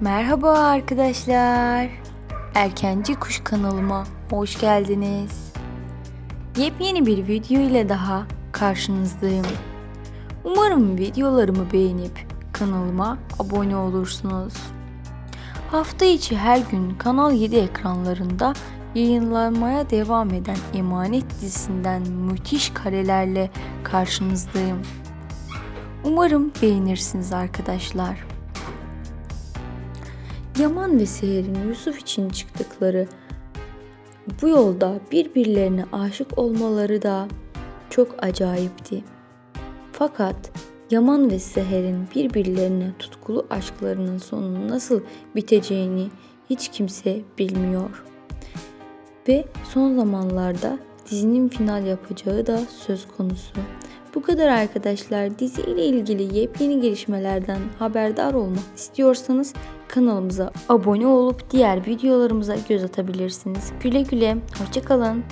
Merhaba arkadaşlar. Erkenci Kuş kanalıma hoş geldiniz. Yepyeni bir video ile daha karşınızdayım. Umarım videolarımı beğenip kanalıma abone olursunuz. Hafta içi her gün Kanal 7 ekranlarında yayınlanmaya devam eden Emanet dizisinden müthiş karelerle karşınızdayım. Umarım beğenirsiniz arkadaşlar. Yaman ve Seher'in Yusuf için çıktıkları bu yolda birbirlerine aşık olmaları da çok acayipti. Fakat Yaman ve Seher'in birbirlerine tutkulu aşklarının sonunun nasıl biteceğini hiç kimse bilmiyor. Ve son zamanlarda dizinin final yapacağı da söz konusu. Bu kadar arkadaşlar. Dizi ile ilgili yepyeni gelişmelerden haberdar olmak istiyorsanız kanalımıza abone olup diğer videolarımıza göz atabilirsiniz. Güle güle, hoşçakalın.